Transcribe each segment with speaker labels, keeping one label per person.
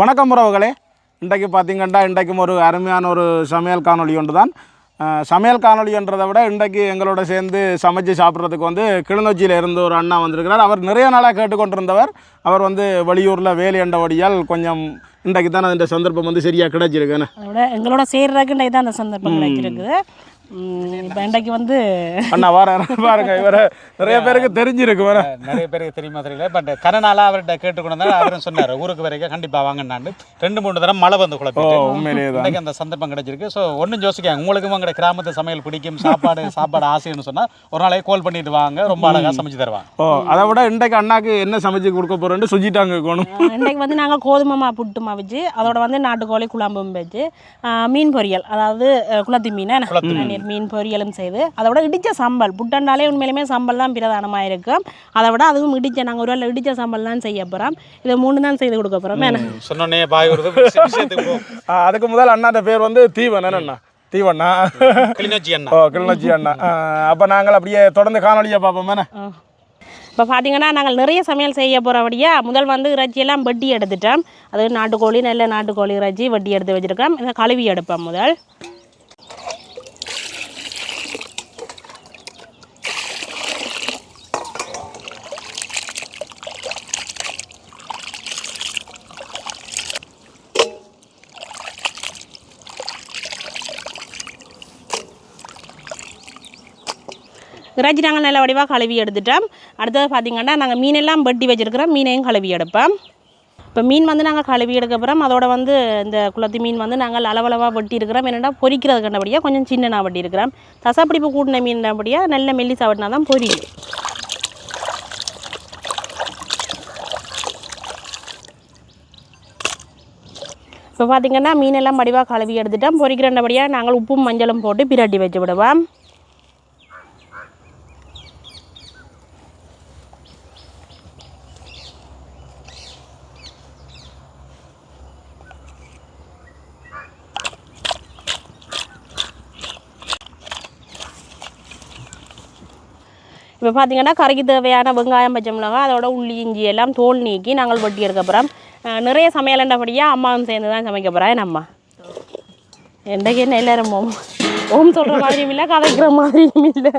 Speaker 1: வணக்கம் உறவுகளே. இன்றைக்கு பார்த்தீங்கன்னா இன்றைக்கும் ஒரு அருமையான ஒரு சமையல் காணொளி ஒன்று தான் சமையல் காணொளின்றதை விட இன்றைக்கு எங்களோட சேர்ந்து சமைச்சு சாப்பிட்றதுக்கு வந்து கிளிநொச்சியில் இருந்து ஒரு அண்ணா வந்திருக்கிறார். அவர் நிறைய நாளாக கேட்டுக்கொண்டிருந்தவர். அவர் வந்து வெளியூரில் வேலை என்றபடியால் கொஞ்சம் இன்றைக்கு தான் அந்த சந்தர்ப்பம் வந்து சரியாக கிடைச்சிருக்குன்னு.
Speaker 2: எங்களோட சேர்றதுக்கு இன்றைக்கு தான் அந்த சந்தர்ப்பம் கிடைச்சிருக்குது. இப்போ இன்றைக்கு வந்து
Speaker 1: அண்ணா வார பாருங்க இவரை நிறைய பேருக்கு தெரிஞ்சிருக்கு வர
Speaker 3: நிறைய பேருக்கு தெரியுமா தெரியல. பட் கரநாளா அவர்கிட்ட கேட்டுக்கொண்டு அவரும் சொன்னார் ஊருக்கு வரைக்கும் கண்டிப்பா வாங்கன்னாண்டு ரெண்டு மூணு தடவை மழை வந்து இன்னைக்கு அந்த சந்தர்ப்பம் கிடைச்சிருக்கு. ஸோ ஒன்றும் யோசிக்காங்க உங்களுக்கும் உங்களோட கிராமத்து சமையல் பிடிக்கும் சாப்பாடு சாப்பாடு ஆசைன்னு சொன்னா ஒரு நாளைக்கு கால் பண்ணிட்டு வாங்க. ரொம்ப அழகா சமைச்சு தருவாங்க.
Speaker 1: ஓ அதை விட இன்றைக்கு அண்ணாக்கு என்ன சமைச்சு கொடுக்க போகிறேன்னு சுஜிட்டாங்க இருக்கணும்
Speaker 2: அஹ், இன்றைக்கு வந்து நாங்கள் கோதுமை மா புட்டு மா வச்சு அதோட வந்து நாட்டுக்கோழி குழம்பும் வச்சு மீன் பொரியல். அதாவது குளத்தி மீன்? மீன் பொரியலும் செய்து அதோட இடிச்ச சம்பல் புட்டண்டாலே உண்மையிலுமே சம்பல் தான் பிரதானமாக இருக்கும் அதை விட அதுவும் இடிச்ச நாங்கள் ஒரு வேளை இடிச்ச சம்பல் தான் செய்ய போகிறோம் இதை மூணு தான் செய்து கொடுக்க போகிறோம் என்ன?
Speaker 3: சொன்னோடனே பாய் வருது
Speaker 1: அதுக்கு முதல் அண்ணாட்ட பேர் வந்து தீவன். என்னண்ணா? தீவண்ணா?
Speaker 3: கிளிநொச்சி அண்ணா.
Speaker 1: ஓ கிளிநொச்சி அண்ணா. அப்போ நாங்கள் அப்படியே தொடர்ந்து காணொலியை பார்ப்போம். என்ன?
Speaker 2: இப்போ பார்த்தீங்கன்னா நாங்கள் நிறைய சமையல் செய்ய போகிறபடியா முதல் வந்து இறைச்சியெல்லாம் வெட்டி எடுத்துட்டோம். அது நாட்டுக்கோழி நல்ல நாட்டுக்கோழி இறைச்சி வெட்டி எடுத்து வச்சுருக்கோம். இதை கழுவி எடுப்போம் முதல். இறைச்சி நாங்கள் நல்ல வடிவாக கழுவி எடுத்துட்டோம். அடுத்தது பார்த்திங்கன்னா நாங்கள் மீனெல்லாம் வெட்டி வச்சுருக்கிறோம். மீனையும் கழுவி எடுப்போம். இப்போ மீன் வந்து நாங்கள் கழுவி எடுக்கப்புறம் அதோட வந்து இந்த குளத்து மீன் வந்து நாங்கள் அளவளவாக வெட்டி இருக்கிறோம். என்னென்னா பொறிக்கிறது கண்டபடியாக கொஞ்சம் சின்னனா வெட்டியிருக்கிறோம் தசப்பிடிப்பு கூட்டின மீன்னபடியாக நல்ல மெல்லி சாப்பிட்னா தான் பொரியும். இப்போ பார்த்திங்கன்னா மீனெல்லாம் வடிவாக கழுவி எடுத்துட்டோம். பொரிக்கிறண்டபடியாக நாங்கள் உப்பும் மஞ்சளும் போட்டு பிரட்டி வச்சு விடுவோம். இப்போ பார்த்திங்கன்னா கறிக்கு தேவையான வெங்காயம் பச்சை மிளகாய் அதோட உள்ளி இஞ்சி எல்லாம் தோல் நீக்கி நாங்கள் வெட்டி எடுக்க போகிறோம் நிறைய சமையலண்டபடியாக அம்மாவும் சேர்ந்து தான் சமைக்க போகிறேன் என் அம்மா? என்றைக்கு என்ன எல்லாரும் ஓம் ஓம் சொல்கிற மாதிரியும் இல்லை கதைக்கிற மாதிரியும் இல்லை.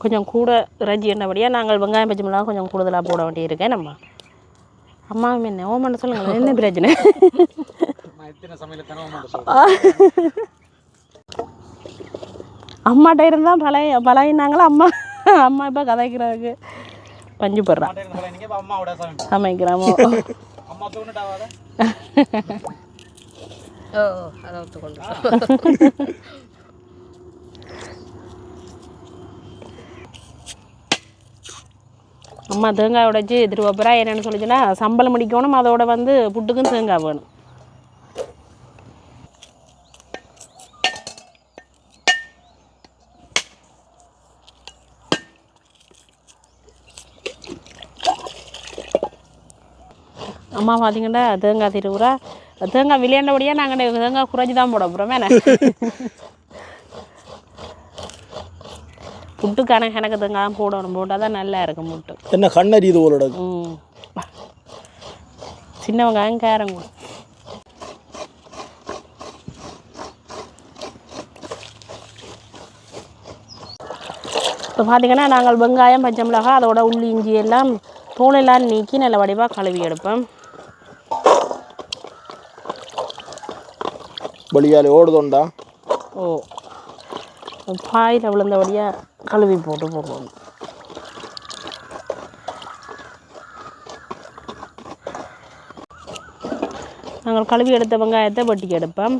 Speaker 2: கொஞ்சம் கூட இறைச்சி என்னபடியாக நாங்கள் வெங்காயம் பச்சை மிளகாய் கொஞ்சம் கூடுதலாக போட வேண்டியிருக்கேன் நம்ம அம்மாவும் என்ன? ஓமன்ட்ட சொல்லுங்கள் என்ன பிரச்சனை
Speaker 3: எத்தனை சமையல் தானே
Speaker 2: அம்மாட்ட இருந்தால் பழைய பழையினாங்களா அம்மா அம்மா இப்போ கதைக்கிறதுக்கு பஞ்சு போடுறான் சமைக்கிறாமோ?
Speaker 3: அம்மா
Speaker 4: ஓ அதை
Speaker 2: அம்மா தேங்காய் உடைச்சி திருவப்புறா என்னென்னு சொல்லிச்சுன்னா சம்பளம் முடிக்கணும் அதோட வந்து புட்டுக்கும் தேங்காய் வேணும். அம்மா பார்த்தீங்கன்னா தேங்காய் திருவுறா. தேங்காய் விளையாண்டபடியாக நாங்கள் தேங்காய் குறைஞ்சி தான் போட போகிறோம் என்ன புட்டுக்கான எனக்கு தேங்காய் தான் போடணும். போட்டால் தான் நல்லா இருக்கும் புட்டு
Speaker 1: என்ன கண்ணறி இது உங்களோட
Speaker 2: சின்ன வெங்காயம் கேரங்க இப்போ பார்த்தீங்கன்னா நாங்கள் வெங்காயம் பச்சை மிளகாய் அதோட உள்ளி இஞ்சி எல்லாம் தோலெல்லாம் நீக்கி நல்ல வடிவாக கழுவி எடுப்போம்.
Speaker 1: வழியால் ஓடுதோண்டா.
Speaker 2: ஓ. பாயில் விழுந்தபடியாக கழுவி போட்டு போடுவோம். நாங்கள் கழுவி எடுத்த வெங்காயத்தை வெட்டி எடுப்போம்.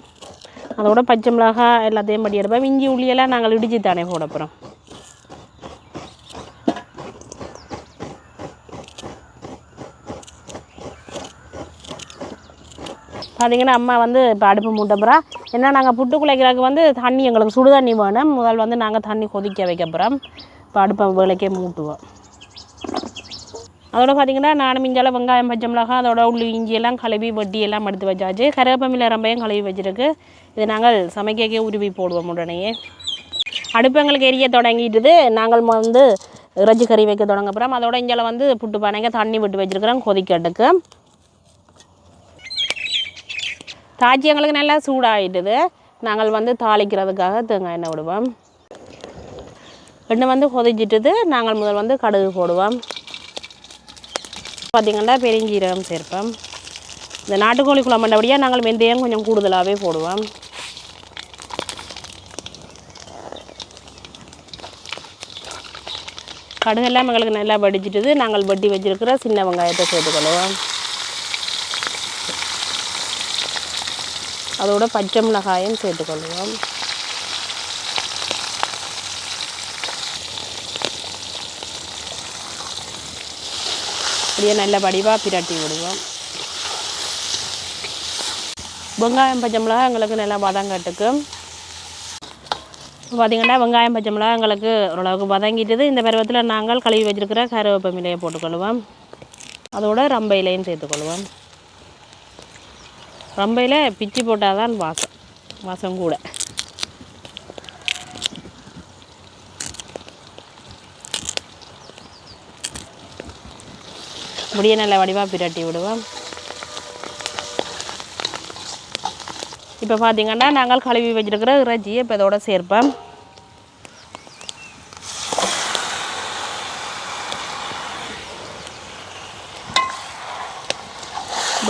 Speaker 2: அதோட பச்சை மிளகாய் எல்லாத்தையும் பட்டி எடுப்போம். இஞ்சி உள்ளியெல்லாம் நாங்கள் இடிச்சு தானே போட போகிறோம் பார்த்தீங்கன்னா அம்மா வந்து இப்போ அடுப்பு மூட்டப்புறம் ஏன்னா நாங்கள் புட்டு குலைக்கிறதுக்கு வந்து தண்ணி எங்களுக்கு சுடு தண்ணி வேணும். முதல் வந்து நாங்கள் தண்ணி கொதிக்க வைக்கப்புறம் இப்போ அடுப்பை வேலைக்கே மூட்டுவோம். அதோட பார்த்தீங்கன்னா நானும் மிஞ்சால வெங்காயம் பச்சை மிளகாய் அதோட உள்ளி இஞ்சி எல்லாம் கழுவி வட்டி எல்லாம் எடுத்து வச்சாச்சு. கருவேப்பமில்லை ரம்பையும் கழுவி வச்சுருக்கு. இது நாங்கள் சமைக்கக்கே உருவி போடுவோம் உடனேயே அடுப்பு எங்களுக்கு எரிய தொடங்கிட்டுது. நாங்கள் வந்து இறைச்சி கறி வைக்க தொடங்கப்புறம் அதோட இங்கே வந்து புட்டு பானைங்க தண்ணி விட்டு வச்சுருக்கிறோம் கொதிக்கட்டுக்கு தாச்சி எங்களுக்கு நல்லா சூடாகிட்டுது நாங்கள் வந்து தாளிக்கிறதுக்காக தேங்காய் எண்ணெய் விடுவோம். எண்ணெய் வந்து கொதிச்சிட்டுது. நாங்கள் முதல் வந்து கடுகு போடுவோம். பார்த்திங்கன்னா பெருஞ்சீரகம் சேர்ப்போம். இந்த நாட்டுக்கோழி குழம்பண்டபடியாக நாங்கள் வெந்தயம் கொஞ்சம் கூடுதலாகவே போடுவோம். கடுகெல்லாம் எங்களுக்கு நல்லா வடிச்சிட்டுது. நாங்கள் வட்டி வச்சிருக்கிற சின்ன வெங்காயத்தை சேர்த்துக்கொள்வோம். அதோட பச்சை மிளகாயும் சேர்த்துக்கொள்வோம் அப்படியே நல்ல வடிவாக பிரட்டி விடுவோம். வெங்காயம் பச்சை மிளகாய் எங்களுக்கு நல்லா வதங்கட்டுக்கு பார்த்திங்கன்னா வெங்காயம் பச்சை மிளகாய் எங்களுக்கு ஓரளவுக்கு வதங்கிட்டது. இந்த பருவத்தில் நாங்கள் கழுவி வச்சிருக்கிற கருவேப்பமிலையை போட்டுக்கொள்வோம். அதோட ரம்ப இலையும் சேர்த்துக்கொள்வோம். ரம்பையில் பிச்சு போட்டால் தான் வாசம் வாசம் கூட. முடிய நல்ல வடிவாக பிரட்டி விடுவோம். இப்போ பார்த்தீங்கன்னா நாங்கள் கழுவி வச்சுருக்கிற இறைச்சியை இப்போ இதோட சேர்ப்போம்.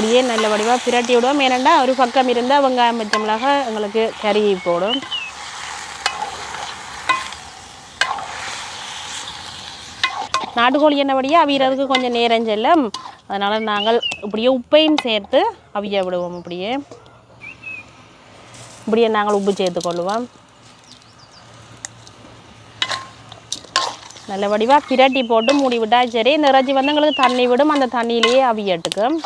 Speaker 2: அப்படியே நல்ல வடிவாக பிரட்டி விடுவோம் ஏனெண்டா ஒரு பக்கம் இருந்தால் வெங்காயம் பச்சை மிளகாய் எங்களுக்கு கறி போடும். நாட்டுக்கோழி என்னபடியாக அவியறதுக்கு கொஞ்சம் நேரம் செல்லும். அதனால் நாங்கள் இப்படியே உப்பையும் சேர்த்து அவிய விடுவோம் இப்படியே இப்படியே நாங்கள் உப்பு சேர்த்து கொள்ளுவோம். நல்ல வடிவாக பிரட்டி போட்டு மூடி விட்டால் சரி. இந்த இறைச்சி வந்து எங்களுக்கு தண்ணி விடும். அந்த தண்ணியிலேயே அவியட்டுக்கும்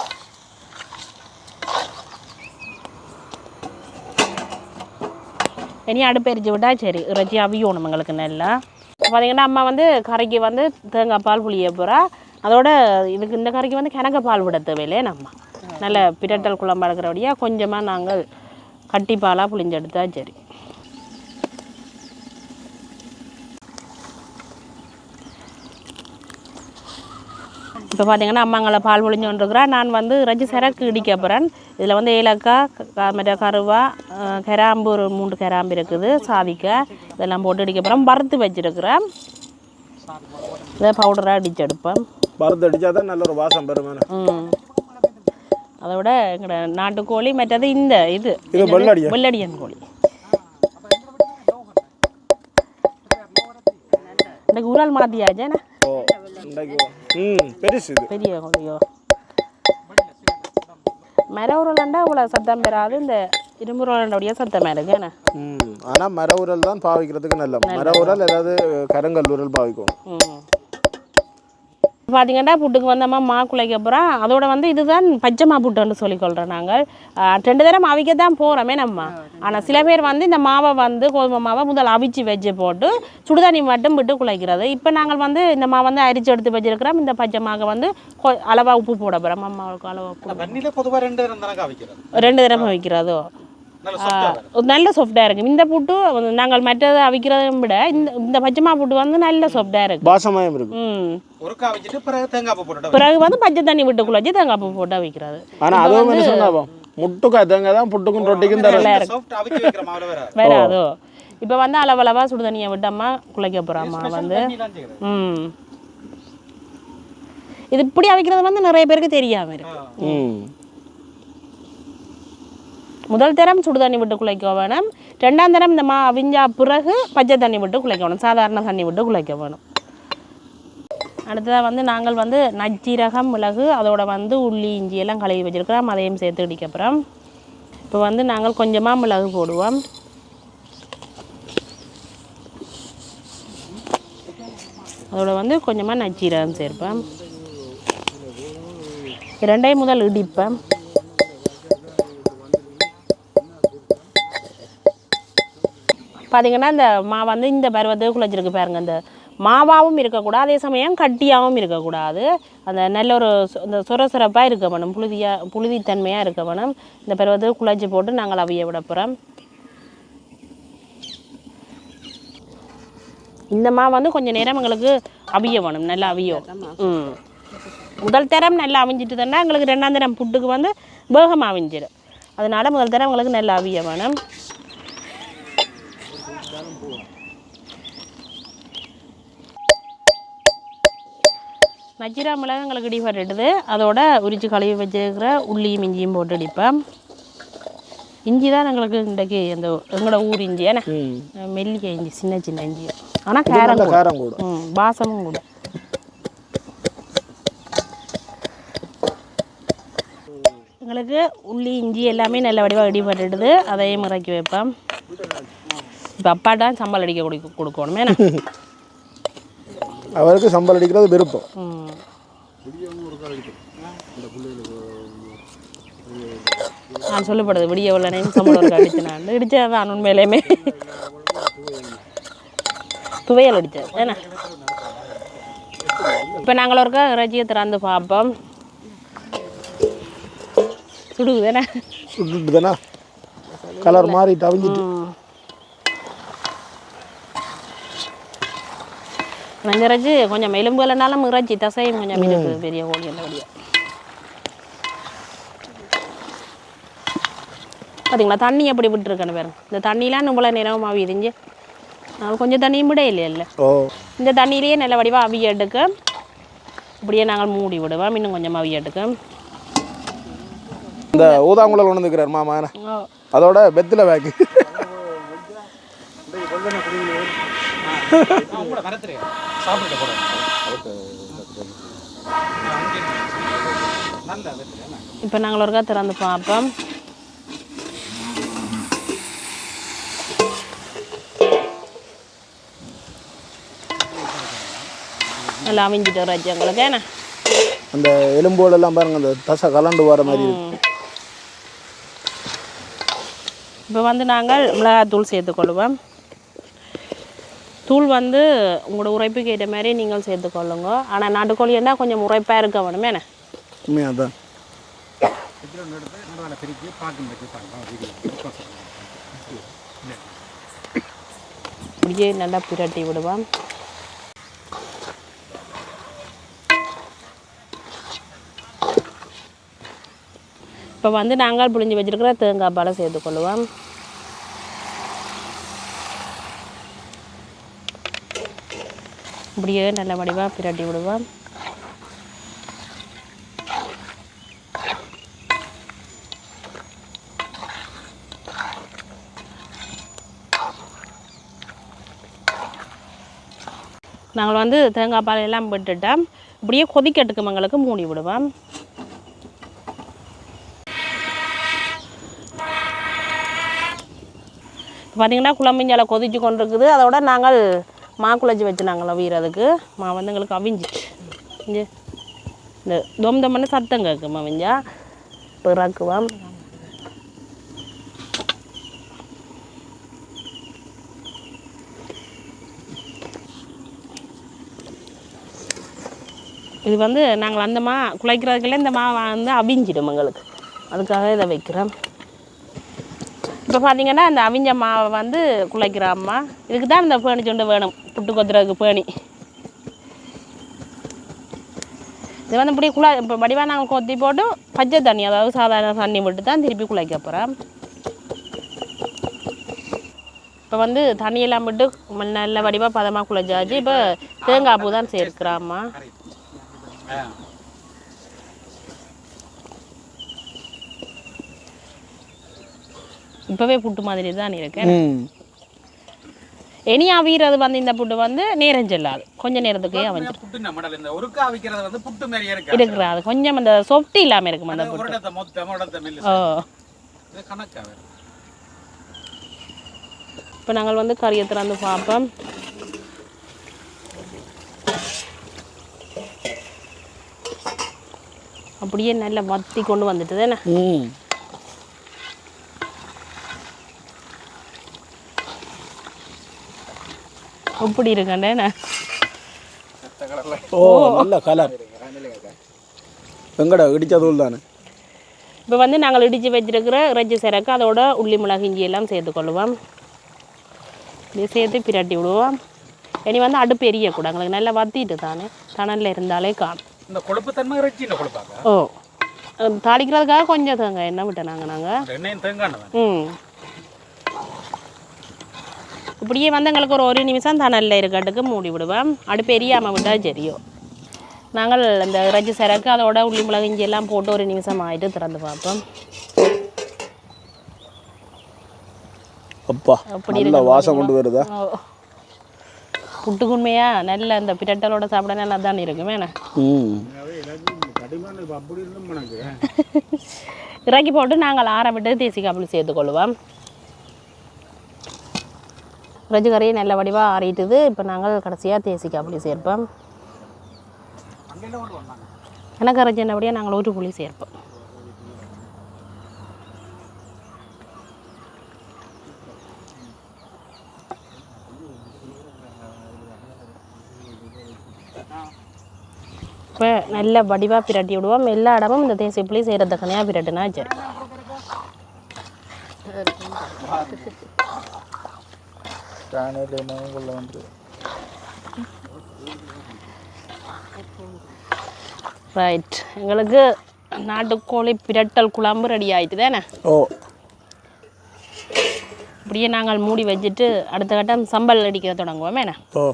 Speaker 2: இனி அடுப்பு விட்டால் சரி இறைச்சி அவியணும் எங்களுக்கு நல்லா. பார்த்தீங்கன்னா அம்மா வந்து கறிக்கு வந்து தேங்காய் பால் புளிய போகிறா அதோட இதுக்கு இந்த கறிக்கு வந்து கிணக்க பால் விட தேவையில்லையே நம்ம. நல்ல பிரட்டல் குழம்பு எடுக்கிறபடியாக கொஞ்சமாக நாங்கள் கட்டி பாலாக புளிஞ்செடுத்தா சரி. இப்போ பார்த்தீங்கன்னா அம்மாங்களை பால் பொழிஞ்சோன்ருக்குறா நான் வந்து இறைச்சி சிறக்கு இடிக்க போகிறேன் இதில் வந்து ஏலக்காய் க- மற்ற கருவா கிராம்பு ஒரு மூன்று கிராம்பு இருக்குது. சாதிக்காய் இதெல்லாம் போட்டு இடிக்க போகிறோம் வறுத்து வச்சிருக்கிறேன் இதை பவுடராக அடிச்சு எடுப்பேன்
Speaker 1: பருத்து அடித்தா தான் நல்ல ஒரு வாசம் பெறுமே
Speaker 2: ம். அதோட எங்களோட நாட்டுக்கோழி மற்றது இந்த இது.
Speaker 1: இது வெள்ளடியா?
Speaker 2: வெள்ளடியன் கோழி. இந்த ஊரால் மாற்றியாச்சேண்ணா
Speaker 1: ஓ இன்றைக்கு ம் பெருசு இது.
Speaker 2: பெரிய கோழியோ. மர உருளண்டா இவ்வளோ சத்தம் பெறாது. இந்த இரும்பு உருளண்டோடைய சத்தம் இருக்குண்ணே
Speaker 1: ம் ஆனால் மர உரல் தான் பாவிக்கிறதுக்கு நல்ல மர உரல் ஏதாவது கருங்கல் உரல் பாவிக்கும்.
Speaker 2: ம். பார்த்தீங்கன்னா புட்டுக்கு வந்தம்மா மா குலைக்க போகிறோம் அதோட வந்து இதுதான் பச்சை மா புட்டுன்னு சொல்லிக்கொள்கிறோம் நாங்கள். ரெண்டு தரம் அவிக்க தான் போகிறோமே நம்ம. ஆனால் சில பேர் வந்து இந்த மாவை வந்து கோதுமை மாவை முதல் அவிச்சு வச்சு போட்டு சுடுதண்ணி மட்டும் விட்டு குலைக்கிறது இப்போ நாங்கள் வந்து இந்த மாவை வந்து அரிச்சு எடுத்து வச்சிருக்கிறோம். இந்த பச்சை மாவை வந்து கொ- அளவா உப்பு போட போகிறோம் அம்மாவுக்கு அளவா உப்பு
Speaker 3: தண்ணியில பொதுவாக ரெண்டு தரம் தானே அவிக்கிறது
Speaker 2: ரெண்டு தரம் வைக்கிறதோ
Speaker 3: நல்ல
Speaker 2: சாஃப்டாக இருக்கும் இந்த புட்டு நாங்கள் மற்றதை அவிக்கிறதை விட இந்த இந்த பச்சை மா புட்டு வந்து நல்ல சாஃப்டாக இருக்கும்
Speaker 1: பாசமாயம் இருக்கு.
Speaker 2: ம்.
Speaker 3: ஒருக்கா வச்சுட்டு பிறகு தேங்காய் பூ போட்டுட்டு
Speaker 2: பிறகு வந்து பச்சை தண்ணி விட்டு குழச்சி தேங்காய் பூ போட்டு வைக்கிறது
Speaker 1: ஆனால் அதுவும் என்ன சொன்னா முட்டுக்காய் தேங்காய் தான் புட்டுக்கும் ரொட்டிக்கும்
Speaker 3: வேற.
Speaker 2: வராதோ. இப்போ வந்து அளவளவா சுடு தண்ணியை விட்டம்மா குழைக்க போகிறாம்மா வந்து. ம். இது இப்படி அவிக்கிறது வந்து நிறைய பேருக்கு தெரியாம இருக்கு.
Speaker 1: ம்.
Speaker 2: முதல் தரம் சுடு தண்ணி விட்டு குழைக்க வேணும். ரெண்டாம் தரம் இந்த மா அவிஞ்சா பிறகு பச்சை தண்ணி விட்டு குழைக்க வேணும். சாதாரண தண்ணி விட்டு குழைக்க வேணும். அடுத்ததாக வந்து நாங்கள் வந்து நச்சீரகம் மிளகு அதோட வந்து உள்ளி இஞ்சி எல்லாம் கழுவி வச்சுருக்கிறோம். அதையும் சேர்த்து இடிக்க இப்போ வந்து நாங்கள் கொஞ்சமாக மிளகு போடுவோம். அதோட வந்து கொஞ்சமாக நச்சீரகம் சேர்ப்பேன் இரண்டே முதல் இடிப்பேன் பார்த்தீங்கன்னா இந்த மா வந்து இந்த பருவத்து குழஞ்சிருக்கு பாருங்கள் இந்த மாவாகவும் இருக்கக்கூடாது அதே சமயம் கட்டியாகவும் இருக்கக்கூடாது. அந்த நல்ல ஒரு இந்த சுரசுரப்பாக இருக்க வேணும் புழுதியாக புழுதித்தன்மையாக இருக்க வேணும். இந்த பருவத்து குழஞ்சி போட்டு நாங்கள் அவிய விட போகிறோம் இந்த மாவு வந்து கொஞ்சம் நேரம் எங்களுக்கு அவிய வேணும் நல்லா அவியும் ம். முதல் தரம் நல்லா அவிஞ்சிட்டு தானே எங்களுக்கு ரெண்டாம் தரம் புட்டுக்கு வந்து வேகமாக அவிஞ்சிடும் அதனால் முதல் தரம் எங்களுக்கு நல்லா அவிய வேணும். நஜிரா மிளகு எங்களுக்கு இடிபட்டுடுது அதோட உரிச்சு கழுவி வச்சிருக்கிற உள்ளியும் இஞ்சியும் போட்டு அடிப்பேன். இஞ்சி தான் எங்களுக்கு இன்றைக்கு அந்த எங்களோட ஊர் இஞ்சி ஏன்னா மெல்லிகை இஞ்சி சின்ன சின்ன இஞ்சி. ஆனால் கேரம்
Speaker 1: காரம் கூட.
Speaker 2: ம் வாசமும் கூட. எங்களுக்கு உள்ளி இஞ்சி எல்லாமே நல்ல வடிவாக இடிபட்டுடுது அதையும் இறக்கி வைப்பேன். இப்போ அப்பாட்டா சம்பல் அடிக்க கொடுக்க கொடுக்கணும் ஏன்னா
Speaker 1: அவருக்கு சம்பளம் அடிக்கிறது விருப்பம்.
Speaker 2: நான் சொல்லப்படுது விடிய உள்ள நேம் சம்பளம் அடிச்சு நான் இடிச்சது தான் உண்மையிலேயுமே. துவையல் அடித்தது ஏன்னா இப்போ நாங்கள் ஒருக்கா இறைச்சியை திறந்து பார்ப்போம். சுடுது தானே
Speaker 1: சுட்டுட்டு தானே கலர் மாறிட்டு அவிஞ்சிட்டு
Speaker 2: இறைச்சி கொஞ்சம் எலும்பு இல்லைனாலும் இறைச்சி தசையும் கொஞ்சம் இருக்குது பெரிய கோழி அந்த வழியாக பார்த்தீங்களா தண்ணி எப்படி விட்டுருக்கேன்னு பாருங்க இந்த தண்ணிலாம் நம்மள நிறமாக விரிஞ்சு அது கொஞ்சம் தண்ணியும் விட இல்லைல்ல
Speaker 1: ஓ
Speaker 2: இந்த தண்ணியிலேயே நல்ல வடிவாக அவிய எடுக்க இப்படியே நாங்கள் மூடி விடுவோம் இன்னும் கொஞ்சம் அவிய எடுக்க
Speaker 1: இந்த ஊதாங்குழல் ஒன்று இருக்கிறார் மாமா? அதோட பெத்தில் பேக்கு
Speaker 3: மரத்துல சாப்பிட்டு போகிறோம்
Speaker 2: இப்போ நாங்கள் ஒருக்கா திறந்து பார்ப்போம் நல்லா அவிஞ்சிட்டு இறைச்சி எங்களுக்கு என்ன?
Speaker 1: அந்த எலும்போடு எல்லாம் பாருங்க அந்த தசை கலண்டு வர மாதிரி இருக்கு.
Speaker 2: இப்போ வந்து நாங்கள் மிளகாத்தூள் சேர்த்துக்கொள்வோம் தூள் வந்து உங்களோட உரைப்புக்கு ஏற்ற மாதிரி நீங்கள் சேர்த்துக்கொள்ளுங்க. ஆனால் நாட்டுக்கோழின்னா கொஞ்சம் உரைப்பாக இருக்க வேணுமே என்ன? நல்லா பிரட்டி விடுவோம். இப்போ வந்து நாங்கள் புளிஞ்சு வச்சிருக்கிற தேங்காய் பாலை சேர்த்துக்கொள்ளுவோம். இப்படியே நல்ல வடிவாக பிரட்டி விடுவோம். நாங்கள் வந்து தேங்காய் பால் எல்லாம் விட்டுட்டோம். இப்படியே கொதிக்கட்டுக்கு மங்களுக்கு மூடி விடுவோம். பார்த்தீங்கன்னா குழம்பிஞ்சால கொதிச்சு கொண்டு இருக்குது அதோட நாங்கள் மா குழஞ்சி வச்சு வீரதுக்கு மா வந்து எங்களுக்கு அவிஞ்சிச்சு இங்கே இந்த தொம் தொம்மன்னு சத்தம் கேட்கும் அவிஞ்சா பிறக்குவோம் இது வந்து நாங்கள் அந்த மா குழைக்கிறதுக்குள்ளே இந்த மா வந்து அவிஞ்சிடும் எங்களுக்கு. அதுக்காக இதை வைக்கிறோம். இப்போ பார்த்தீங்கன்னா இந்த அவிஞ்ச மாவை வந்து குழைக்கிற அம்மா. இதுக்கு தான் இந்த பேணி சுண்டு வேணும். புட்டு கொத்துறதுக்கு பேணி. இது வந்து இப்படி குழா இப்போ வடிவாக நாங்கள் கொத்தி போட்டு பச்சை தண்ணி அதாவது சாதாரண தண்ணி விட்டு தான் திருப்பி குழைக்க போகிறோம் இப்போ வந்து தண்ணியெல்லாம் விட்டு நல்ல வடிவாக பதமாக குழைச்சாச்சு. இப்போ தேங்காய் பூ தான் சேர்க்கிறாம்மா. இப்போவே புட்டு மாதிரி தான்
Speaker 1: இருக்கேன்
Speaker 2: இனி அவியறது வந்து இந்த புட்டு வந்து நேரம் செல்லாது. கொஞ்ச நேரத்துக்கே
Speaker 3: இருக்கு.
Speaker 2: இருக்கிறாது கொஞ்சம் அந்த சொஃப்ட் இல்லாமல் இருக்கும் அந்த புட்டு. ஓ இப்போ நாங்கள் வந்து கறியை திறந்து பார்ப்போம். அப்படியே நல்லா வத்தி கொண்டு வந்துட்டு தானே எப்படி இருக்கண்டேண்ணே
Speaker 1: ஓ நல்ல கலர். எங்கடா இடிச்ச தூள் தானே?
Speaker 2: இப்போ வந்து நாங்கள் இடித்து வச்சிருக்கிற இறைச்சி சிறக்கு அதோட உள்ளி மிளகு இஞ்சி எல்லாம் சேர்த்துக்கொள்ளுவோம் இது சேர்த்து பிரட்டி விடுவோம். இனி வந்து அடுப்பு எரியக்கூடாது. எங்களுக்கு நல்லா வத்திட்டு தானே. தணலில் இருந்தாலே காணும்.
Speaker 3: இந்த கொழுப்பு தன்மை இறைச்சி
Speaker 2: ஓ. தாளிக்கிறதுக்காக கொஞ்சம் தேங்காய் எண்ணெய் விட்டோம் நாங்கள் நாங்கள் ம். இப்படியே வந்து எங்களுக்கு ஒரு ஒரு நிமிஷம் தணலில் இருக்கட்டுக்கு மூடி விடுவேன் அடுப்பு எரியாமல் விட்டால் சரியும் நாங்கள் இந்த இறைச்சி சரக்கு அதோட உள்ளி மிளகு இஞ்சி எல்லாம் போட்டு ஒரு நிமிஷம் ஆகிட்டு திறந்து பார்ப்போம்.
Speaker 1: அப்பா நல்ல வாசம் கொண்டு வருதா?
Speaker 2: புட்டுக்குண்மையா? நல்ல அந்த பிரட்டலோட சாப்பிட நல்லா தான் இருக்குமே இறக்கி போட்டு நாங்கள் ஆற விட்டு தேசி காப்பிள் சேர்த்துக்கொள்வோம். இறைச்சி கறியை நல்ல வடிவாக ஆறிட்டுது. இப்போ நாங்கள் கடைசியாக தேசி புளி சேர்ப்போம். எனக்கு என்னபடியாக நாங்கள் ஊற்று புளி சேர்ப்போம். இப்போ நல்ல வடிவாக பிரட்டி விடுவோம். எல்லா இடமும் இந்த தேசி புளி தனியாக பிரட்டுனா சரி. ரைட் எங்களுக்கு நாட்டுக்கோழி பிரட்டல் குழம்பு ரெடி ஆயிட்டு தானே?
Speaker 1: ஓ.
Speaker 2: இப்படியே நாங்கள் மூடி வச்சுட்டு அடுத்த கட்டம் சம்பல் அடிக்க தொடங்குவோம் என்ன?
Speaker 1: ஓ.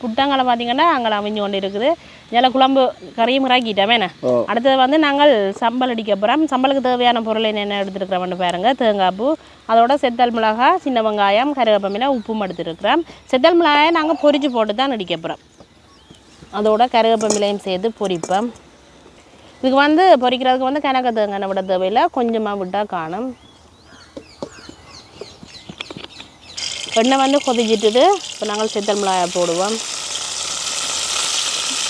Speaker 2: புட்டாங்களை பார்த்தீங்கன்னா அங்கே அவிஞ்சு கொண்டு இருக்குது. நில குழம்பு கறியும் இறக்கிட்டோம் என்ன?
Speaker 1: ஓ.
Speaker 2: அடுத்தது வந்து நாங்கள் சம்பல் அடிக்க போகிறோம் சம்பலுக்கு தேவையான பொருள் என்னென்ன எடுத்துருக்கிறோம்னு பாருங்க. தேங்காய் பூ அதோட செத்தல் மிளகாய் சின்ன வெங்காயம் கருவேப்பமில உப்பும் எடுத்துருக்கிறோம். செத்தல் மிளகாயை நாங்கள் பொரிச்சு போட்டு தான் அடிக்க போகிறோம் அதோட கருவேப்பமிலையும் சேர்த்து பொரிப்போம். இதுக்கு வந்து பொரிக்கிறதுக்கு வந்து கணக்க தேங்காய் விட தேவையில்லை. கொஞ்சமாக விட்டால் காணும். எண்ணெய் வந்து கொதிச்சிட்டுது இப்போ நாங்கள் செத்தல் மிளகாய் போடுவோம்.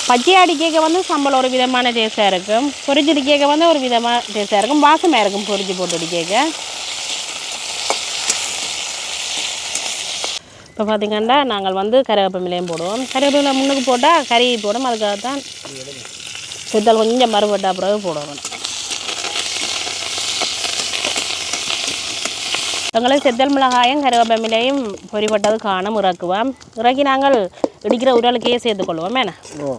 Speaker 2: பச்சையாடி கேட்க வந்து சம்பளம் ஒரு விதமான டேஸ்ட்டாக இருக்கும். பொரிச்சு அடிக்க வந்து ஒரு விதமான டேஸ்ட்டாக இருக்கும். வாசமாக இருக்கும் பொரிச்சு போட்டு அடிக்க இப்போ பார்த்திங்கன்னா நாங்கள் வந்து கருவேப்பமிலையும் போடுவோம். கருவேப்பிலை முன்னுக்கு போட்டால் கறி போடும். அதுக்காக தான் சித்தல் கொஞ்சம் மறுபட்டா பிறகு போடுவோம். எங்களுக்கு செத்தல் மிளகாயும் கருவேப்பமிலையும் பொரிப்பட்டது காணும் இறக்குவோம். இறக்கி நாங்கள் இடிக்கிற உரலுக்கையே சேர்த்துக்கொள்வோம் என்ன?
Speaker 1: ஓ.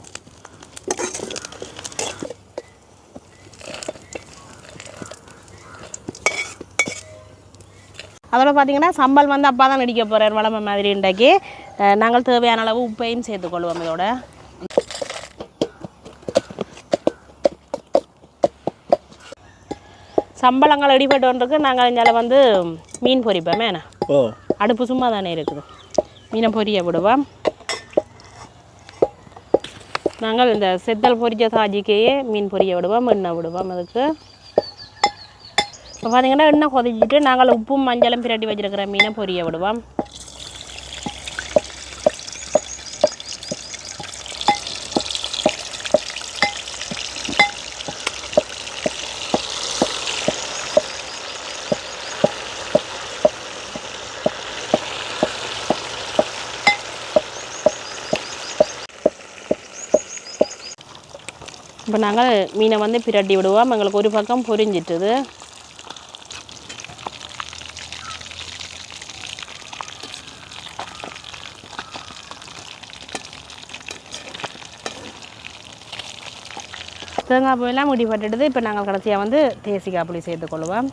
Speaker 2: அதோட பார்த்தீங்கன்னா சம்பல் வந்து அப்பா தான் இடிக்க போகிறார் வளமை மாதிரி இன்றைக்கு. நாங்கள் தேவையான அளவு உப்பையும் சேர்த்துக்கொள்வோம் இதோட. சம்பளங்கள் இடிபட்டோன்றிருக்கு நாங்கள் இங்கே வந்து மீன் பொரிப்போமே என்ன
Speaker 1: ஓ.
Speaker 2: அடுப்பு சும்மா தானே இருக்குது. மீனை பொரிய விடுவோம். நாங்கள் இந்த செத்தல் பொரிச்ச சாஜிக்கையே மீன் பொரிய விடுவோம் எண்ணெய் விடுவோம் அதுக்கு. இப்போ பார்த்தீங்கன்னா எண்ணெய் கொதிச்சிட்டு நாங்கள் உப்பும் மஞ்சளும் பிரட்டி வச்சிருக்கிற மீனை பொரிய விடுவோம். நாங்கள் மீனை வந்து பிரட்டி விடுவோம். எங்களுக்கு ஒரு பக்கம் பொரிஞ்சிட்டுது. தேங்காய் பூவெல்லாம் முடி பட்டுடுது. இப்போ நாங்கள் கடைசியாக வந்து தேசிக்காய் புளி சேர்த்துக்கொள்வோம்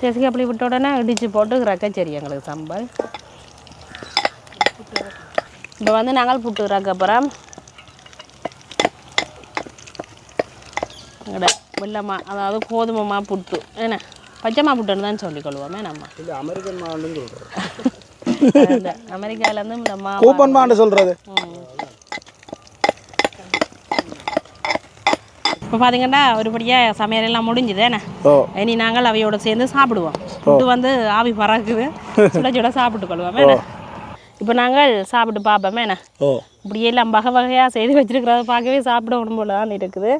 Speaker 2: தேசிக்காய் புளி விட்ட உடனே இடித்து போட்டு இறக்க சரி எங்களுக்கு சம்பல். இப்போ வந்து நாங்கள் புட்டு ரக்கப்புறம் போகிறோம் எங்கட வெள்ளமா அதாவது கோதுமைமா புட்டு. என்ன? பச்சைமா புட்டுன்னு தான் சொல்லிக்கொள்வோமே நம்ம.
Speaker 1: இல்லை அமெரிக்கன் மாண்டுன்னு சொல்கிறேன்
Speaker 2: இந்த அமெரிக்காவிலேருந்து இந்த மா
Speaker 1: கூப்பன் மாண்டு சொல்கிறது
Speaker 2: இப்போ பார்த்தீங்கன்னா ஒருபடியாக சமையல் எல்லாம் முடிஞ்சுது என்ன? இனி நாங்கள் அவையோட சேர்ந்து சாப்பிடுவோம். புட்டு வந்து ஆவி பறக்குது. சுட சுட சாப்பிட்டு கொள்வோம் என்ன? இப்போ நாங்கள் சாப்பிட்டு பார்ப்போமே என்ன?
Speaker 1: ஓ.
Speaker 2: இப்படியே எல்லாம் வகை வகையாக செய்து வச்சிருக்கிறத பார்க்கவே சாப்பிடணும் போல தான் இருக்குது.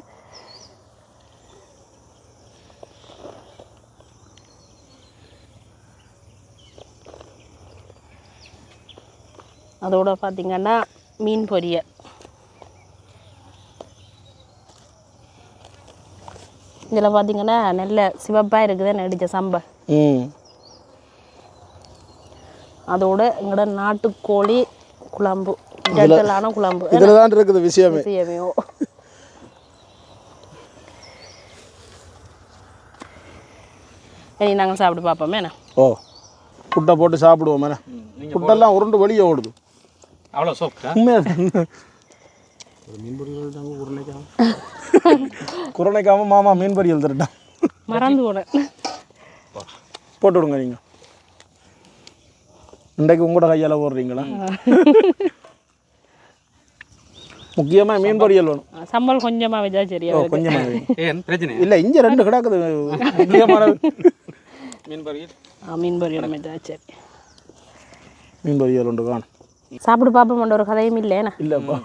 Speaker 2: அதோட பார்த்தீங்கன்னா மீன் பொரியல். இதில் பார்த்தீங்கன்னா நல்ல சிவப்பாக இருக்குது நடித்த சம்பல் அதோட எங்களோட நாட்டுக்கோழி குழம்பு ஜட்டலான குழம்பு.
Speaker 1: இதில் தான் இருக்குது விஷயமே.
Speaker 2: விஷயமே. இனி நாங்கள் சாப்பிட்டு பார்ப்போமே என்ன?
Speaker 1: ஓ புட்டை போட்டு சாப்பிடுவோம் மேலே புட்டெல்லாம் உருண்டு வெளியே ஓடுது.
Speaker 3: அவ்வளோ சோப்டா
Speaker 1: உண்மையாக குரணைக்காம மாமா மீன் பொரியல் தரட்டான்
Speaker 2: மறந்து போனேன்.
Speaker 1: போட்டு விடுங்க நீங்கள் இன்றைக்கு உங்களோட கையால் போடுறீங்களா முக்கியமாக மீன் பொரியல் வேணும்
Speaker 2: சம்பல் கொஞ்சமாக வச்சா சரியா
Speaker 1: கொஞ்சமாக வேணும்
Speaker 3: ஏன் பிரச்சனை?
Speaker 1: இல்லை இங்கே ரெண்டு கிடக்குது. முக்கியமான
Speaker 3: மீன் பொரியல்
Speaker 2: ஆ, மீன் பொரியல் வச்சா சரி.
Speaker 1: மீன் பொரியல் உண்டு காணும்.
Speaker 2: சாப்பிட்டு பார்ப்போம் ஒரு கதையும் இல்லை. என்ன?
Speaker 1: இல்லைப்பா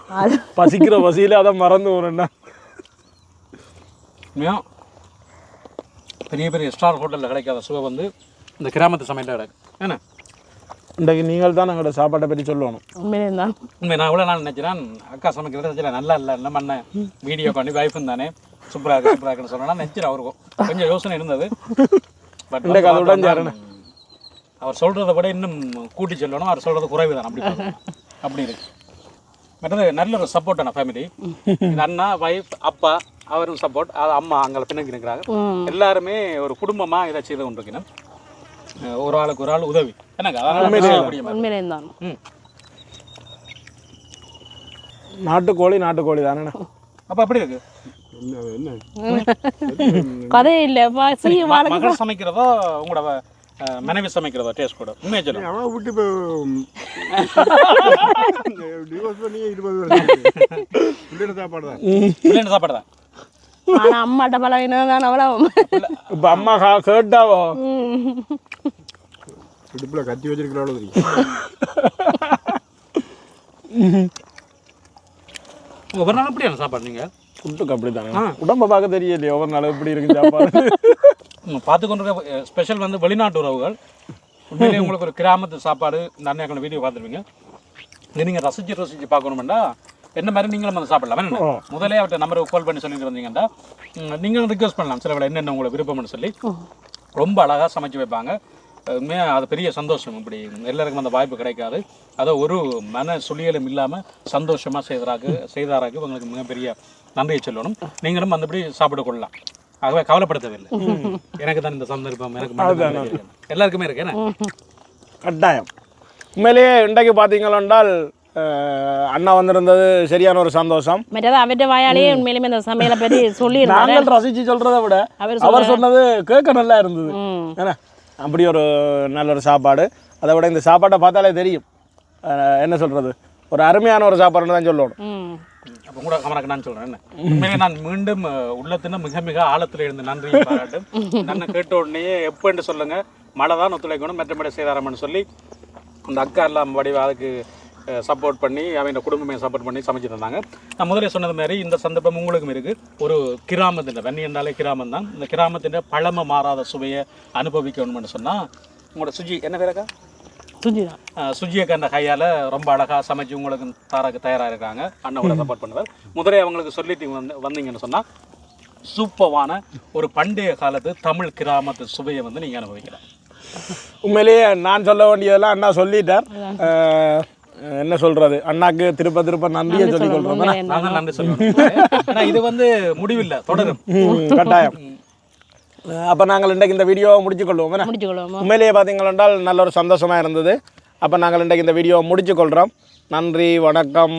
Speaker 1: பசிக்கிற பசியில் அதை மறந்து போனேன்னா
Speaker 3: உண்மையாக பெரிய பெரிய ஸ்டார் ஹோட்டலில் கிடைக்காத சுவை வந்து இந்த கிராமத்து சமையலில் கிடக்கு என்ன?
Speaker 1: இன்றைக்கு நீங்கள் தான் எங்களோட சாப்பாட்டை பற்றி சொல்லணும்.
Speaker 2: உண்மையிலே தான்
Speaker 3: உண்மை நான் இவ்வளோ நாள் நினச்சினா அக்கா சமைக்கிறது நினச்சில நல்லா இல்லை இல்லை மண்ணை வீடியோ பண்ணி வைஃபும் தானே சூப்பராக இருக்கு சூப்பராக இருக்குன்னு சொன்னா நினச்சிரு அவருக்கும். கொஞ்சம் யோசனை இருந்தது. பட்
Speaker 1: இன்றைக்கு அதை உடஞ்சாருன்னு
Speaker 3: அவர் சொல்கிறத விட இன்னும் கூட்டி சொல்லணும். அவர் சொல்கிறது குறைவு தான் அப்படி. அப்படி இருக்கு. மற்றது நல்ல ஒரு சப்போர்ட்டான ஃபேமிலி இந்த அண்ணா வைஃப் அப்பா அவரும் சப்போர்ட் அது அம்மா அங்கே பின்னுக்கு நிற்கிறாங்க. எல்லாருமே ஒரு குடும்பமாக இதை செய்து கொண்டிருக்கணும். ஒரு ஆளுக்கு ஒரு ஆள் உதவி. எனக்கு அதனால
Speaker 1: நாட்டுக்கோழி நாட்டுக்கோழி தானே
Speaker 3: அப்போ அப்படி இருக்கு.
Speaker 2: கதை
Speaker 3: மகள் சமைக்கிறதோ உங்களோட மனைவி சமைக்கிறதோ டேஸ்ட் கூட உண்மையை சொல்லுங்க
Speaker 5: அவன் விட்டு இப்போ டிவோர்ஸ் பண்ணி இருபது வருஷம் பிள்ளைங்க சாப்பாடு தான்
Speaker 3: பிள்ளைங்க சாப்பாடு தான்
Speaker 2: அம்மாட்ட பழகினது தான் அவ்வளோ
Speaker 1: இப்போ அம்மா கா கேட்டாவோ
Speaker 5: இடுப்பில் கத்தி வச்சிருக்கிறாளோ தெரியும்
Speaker 3: ஒவ்வொரு நாளும் எப்படியான சாப்பாடு நீங்கள்
Speaker 1: ஃபுட்டுக்கு அப்படி தானே உடம்ப பார்க்க தெரியலையே ஒவ்வொரு நாள் எப்படி இருக்கு சாப்பாடு
Speaker 3: பார்த்து கொண்டிருக்க ஸ்பெஷல் வந்து வெளிநாட்டு உறவுகள். உண்மையிலேயே உங்களுக்கு ஒரு கிராமத்து சாப்பாடு அண்ணாக்கள வீடியோ பார்த்துருப்பீங்க. இது நீங்கள் ரசிச்சு ரசிச்சு பார்க்கணுமெண்டா? என்ன மாதிரி நீங்களும் வந்து சாப்பிடலாம். என்ன? முதலே அவர்கிட்ட நம்பருக்கு கால் பண்ணி சொல்லிட்டு வந்தீங்கன்னா ம், நீங்களும் ரிக்வஸ்ட் பண்ணலாம். சில வேலை என்னென்ன உங்களுக்கு விருப்பம்னு சொல்லி. ரொம்ப அழகாக சமைச்சு வைப்பாங்க. உண்மையாக அது பெரிய சந்தோஷம். இப்படி எல்லாருக்கும் அந்த வாய்ப்பு கிடைக்காது. அதை ஒரு மன சுழியலும் இல்லாமல் சந்தோஷமாக செய்தராக்கு செய்தாராக்கு உங்களுக்கு மிகப்பெரிய நன்றியை சொல்லணும். நீங்களும் அந்தபடி சாப்பிட்டு கொள்ளலாம். ஆகவே கவலைப்பட தேவையில்லை எனக்கு தான் இந்த சந்தர்ப்பம் எனக்கு. எல்லாருக்குமே இருக்கு என்ன?
Speaker 1: கட்டாயம். உண்மையிலேயே இன்றைக்கு பார்த்தீங்களென்றால் அண்ணா வந்திருந்தது சரியான ஒரு சந்தோஷம்.
Speaker 2: மற்றது அவர்கிட்ட வாயாலேயே உண்மையிலுமே இந்த சமையலை பற்றி சொல்லியிருந்தாரு.
Speaker 1: நாங்கள் ரசித்து சொல்கிறத விட
Speaker 2: அவர்
Speaker 1: சொன்னது கேட்க நல்லா இருந்தது. ஏன்னா அப்படி ஒரு நல்ல ஒரு சாப்பாடு. அதை விட இந்த சாப்பாட்டை பார்த்தாலே தெரியும். என்ன சொல்கிறது ஒரு அருமையான ஒரு சாப்பாடுன்னு தான் சொல்லணும்.
Speaker 2: ம்.
Speaker 3: அப்போ கூட கமராக்கு நான் சொல்கிறேன் என்ன? உண்மையிலே நான் மீண்டும் உள்ளத்தின மிக மிக ஆழத்தில் இருந்து நன்றி பாராட்டும் நான் கேட்ட உடனே எப்போன்னு சொல்லுங்கள் மழை தான் ஒத்துழைக்கணும் மெற்றமடை செய்தாரம்னு சொல்லி அந்த அக்கா எல்லாம் வடிவ அதுக்கு சப்போர்ட் பண்ணி அவங்க குடும்பமே சப்போர்ட் பண்ணி சமைச்சு தந்தாங்க நான் முதலே சொன்னது மாதிரி இந்த சந்தர்ப்பம் உங்களுக்கும் இருக்குது ஒரு கிராமத்தின் வெண்ணி என்றாலே கிராமம் தான். இந்த கிராமத்தின் பழமை மாறாத சுவையை அனுபவிக்கணும்னு சொன்னால் உங்களோட சுஜி என்ன பேரக்கா
Speaker 2: சுஜி தான்
Speaker 3: அஹ் சுஜியை கண்ட கையால் ரொம்ப அழகாக சமைச்சு உங்களுக்கு தாராக்கு தயாராக இருக்காங்க. அண்ணாவோட சப்போர்ட் பண்ணுவார். முதலே அவங்களுக்கு சொல்லிட்டு வந்து வந்தீங்கன்னு சொன்னால் சூப்பரான ஒரு பண்டைய காலத்து தமிழ் கிராமத்து சுவையை வந்து நீங்கள் அனுபவிக்கலாம்
Speaker 1: உண்மையிலேயே நான் சொல்ல வேண்டியதெல்லாம் அண்ணா சொல்லிட்டார். அஹ், என்ன சொல்கிறது அண்ணாக்கு திருப்ப திருப்ப நன்றியை சொல்லிக்
Speaker 3: சொல்லுவேன் ஏன்னா இது வந்து முடிவில்லை தொடரும்.
Speaker 1: கட்டாயம். அப்போ நாங்கள் இன்றைக்கு இந்த வீடியோவை முடிச்சுக்கொள்வோம்?
Speaker 2: முடிச்சுக்கொள்வோமா.
Speaker 1: உண்மையிலேயே பார்த்தீங்கள் என்றால் நல்ல ஒரு சந்தோஷமாக இருந்தது. அப்போ நாங்கள் இன்றைக்கு இந்த வீடியோவை முடிச்சுக்கொள்கிறோம் நன்றி வணக்கம்.